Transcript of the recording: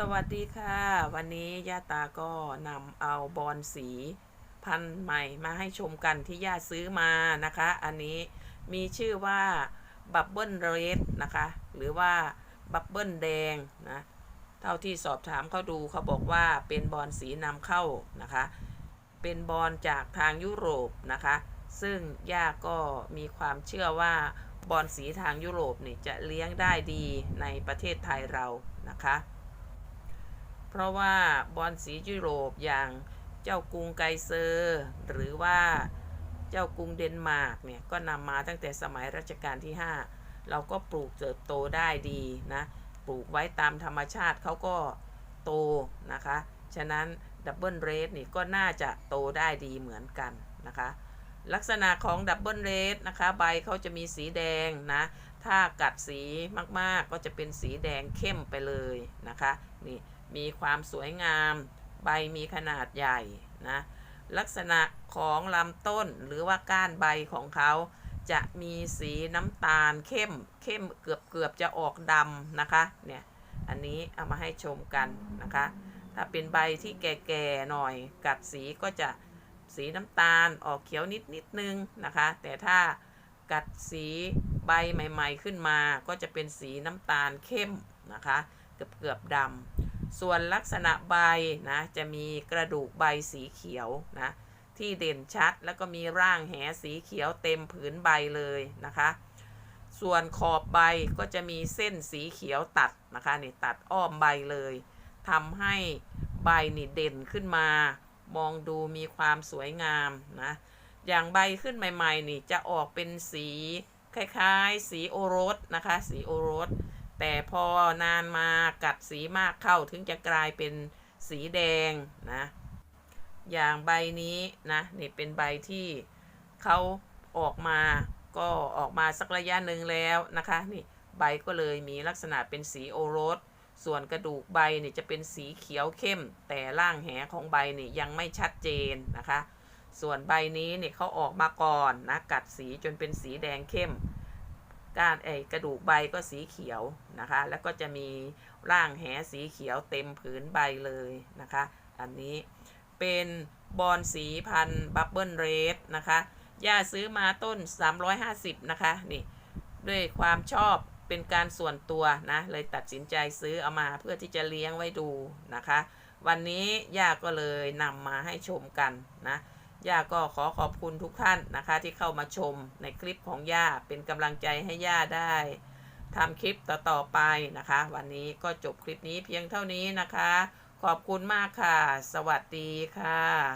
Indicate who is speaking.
Speaker 1: สวัสดีค่ะ วันนี้ย่าตาก็นำเอาบอลสีพันธุ์ใหม่มาให้ชมกันที่ย่าซื้อมานะคะ อันนี้มีชื่อว่าบับเบิลเรดนะคะ หรือว่าบับเบิลแดงนะเท่าที่สอบถามเขาดูเขาบอกว่าเป็นบอลสีนำเข้านะคะ เป็นบอลจากทางยุโรปนะคะ ซึ่งย่าก็มีความเชื่อว่าบอลสีทางยุโรปนี่จะเลี้ยงได้ดีในประเทศไทยเรานะคะ เพราะว่าบอลสียุโรปอย่างเจ้ากรุงไกเซอร์ หรือว่าเจ้ากรุงเดนมาร์กเนี่ย ก็นำมาตั้งแต่สมัยรัชกาลที่ 5 เราก็ปลูกเติบโตได้ดีนะ ปลูกไว้ตามธรรมชาติเขาก็โตนะคะ ฉะนั้นดับเบิลเรดนี่ก็น่าจะโตได้ดีเหมือนกันนะคะ ลักษณะของดับเบิลเรดนะคะ ใบเขาจะมีสีแดงนะ ถ้ากัดสีมากๆก็จะเป็นสีแดงเข้มไปเลยนะคะ นี่ มีความสวยงาม ใบมีขนาดใหญ่นะลักษณะของลำต้นหรือว่าก้านใบของเขา จะมีสีน้ำตาลเข้มเข้มเกือบเกือบจะออกดำนะคะเนี่ยอันนี้เอามาให้ชมกันนะคะ ถ้าเป็นใบที่แก่ๆหน่อยกัดสีก็จะสีน้ำตาลออกเขียวนิดนิดนึงนะคะ แต่ถ้ากัดสีใบใหม่ ๆ ขึ้นมา ก็จะเป็นสีน้ำตาลเข้มนะคะ เกือบเกือบดำ ส่วนลักษณะใบนะจะมีกระดูกใบสีเขียวนะที่เด่นชัดแล้วก็มีร่างแหสีเขียวเต็มผืนใบเลยนะคะ ส่วนขอบใบก็จะมีเส้นสีเขียวตัดนะคะนี่ตัดอ้อมใบเลยทำให้ใบนี่เด่นขึ้นมา มองดูมีความสวยงามนะอย่างใบขึ้นใหม่ ๆ นี่จะออกเป็นสีคล้ายๆ สีโอรสนะคะ สีโอรส แต่พอนานมากัดสีมากเข้าถึงจะกลายเป็นสีแดงนะอย่างใบนี้นะนี่เป็นใบที่เขาออกมาก็ออกมาสักระยะหนึ่งแล้วนะคะนี่ใบก็เลยมีลักษณะเป็นสีโอรส ส่วนกระดูกใบนี่จะเป็นสีเขียวเข้ม แต่ร่างแหของใบนี่ยังไม่ชัดเจนนะคะ ส่วนใบนี้เนี่ยเขาออกมาก่อนนะกัดสีจนเป็นสีแดงเข้ม ก้านไอกระดูกใบก็สีเขียวนะคะ แล้วก็จะมีร่างแหสีเขียวเต็มผืนใบเลยนะคะ อันนี้เป็นบอนสีพันบับเบิลเรดนะคะย่าซื้อมาต้น 350 นะคะ นี่ ด้วยความชอบเป็นการส่วนตัวนะ เลยตัดสินใจซื้อเอามาเพื่อที่จะเลี้ยงไว้ดูนะคะ วันนี้ย่าก็เลยนำมาให้ชมกันนะ ย่าก็ขอขอบคุณทุกท่านนะคะ ที่เข้ามาชมในคลิปของย่าเป็นกำลังใจให้ย่าได้ทำคลิปต่อๆไปนะคะ วันนี้ก็จบคลิปนี้เพียงเท่านี้นะคะ ขอบคุณมากค่ะ สวัสดีค่ะ